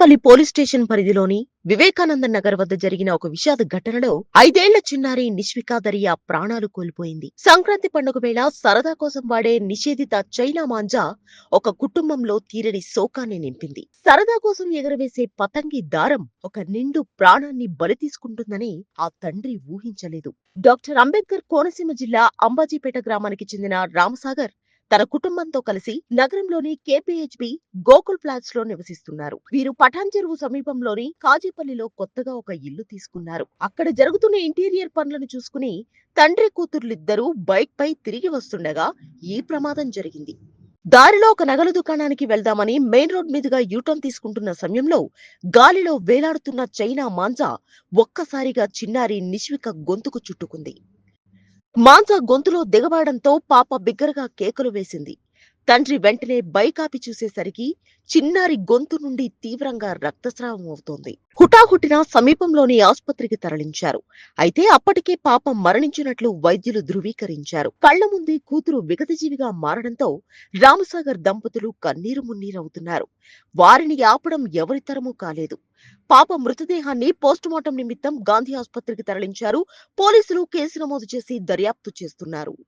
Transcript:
Kukatpally police station పరిధిలోని వివేకానంద నగర్ వద్ద జరిగిన ఒక విషాద ఘటనలో ఐదేళ్ళ చిన్నారి నిష్వికా దరియా ప్రాణాలు కోల్పోయింది. సంక్రాంతి పండుగ వేళ సరదా కోసం వాడే నిషేధిత చైనా మాంజా ఒక కుటుంబంలో తీరని శోకాన్ని నింపింది. సరదా కోసం ఎగరవేసే పతంగి దారం ఒక నిండు ప్రాణాన్ని బలి తీసుకుంటుందని ఆ తండ్రి ఊహించలేదు. డాక్టర్ అంబేద్కర్ కోనసీమ జిల్లా అంబాజీపేట గ్రామానికి చెందిన రామసాగర్ తన కుటుంబంతో కలిసి నగరంలోని కేపీహెచ్బి గోకుల్ ఫ్లాట్స్లో నివసిస్తున్నారు. వీరు పఠాన్ చెరువు సమీపంలోని కాజీపల్లిలో కొత్తగా ఒక ఇల్లు తీసుకున్నారు. అక్కడ జరుగుతున్న ఇంటీరియర్ పనులను చూసుకుని తండ్రి కూతుర్లిద్దరూ బైక్ పై తిరిగి వస్తుండగా ఈ ప్రమాదం జరిగింది. దారిలో ఒక నగల దుకాణానికి వెళ్దామని మెయిన్ రోడ్ మీదుగా యూటర్న్ తీసుకుంటున్న సమయంలో గాలిలో వేలాడుతున్న చైనా మాంజా ఒక్కసారిగా చిన్నారి నిశ్విక గొంతుకు చుట్టుకుంది. మాంజా గొంతులో దిగబడంతో పాప బిగ్గరగా కేకలు వేసింది. తండ్రి వెంటనే బైక్ ఆపి చూసేసరికి చిన్నారి గొంతు నుండి తీవ్రంగా రక్తస్రావం అవుతోంది. హుటాహుటిన సమీపంలోని ఆసుపత్రికి తరలించారు. అయితే అప్పటికే పాప మరణించినట్లు వైద్యులు ధృవీకరించారు. కళ్ళ ముందే కూతురు విగతజీవిగా మారడంతో రామసాగర్ దంపతులు కన్నీరు మున్నీరవుతున్నారు. వారిని ఆపడం ఎవరితరమూ కాలేదు. పాప మృతదేహాన్ని పోస్టుమార్టం నిమిత్తం గాంధీ ఆసుపత్రికి తరలించారు. పోలీసులు కేసు నమోదు చేసి దర్యాప్తు చేస్తున్నారు.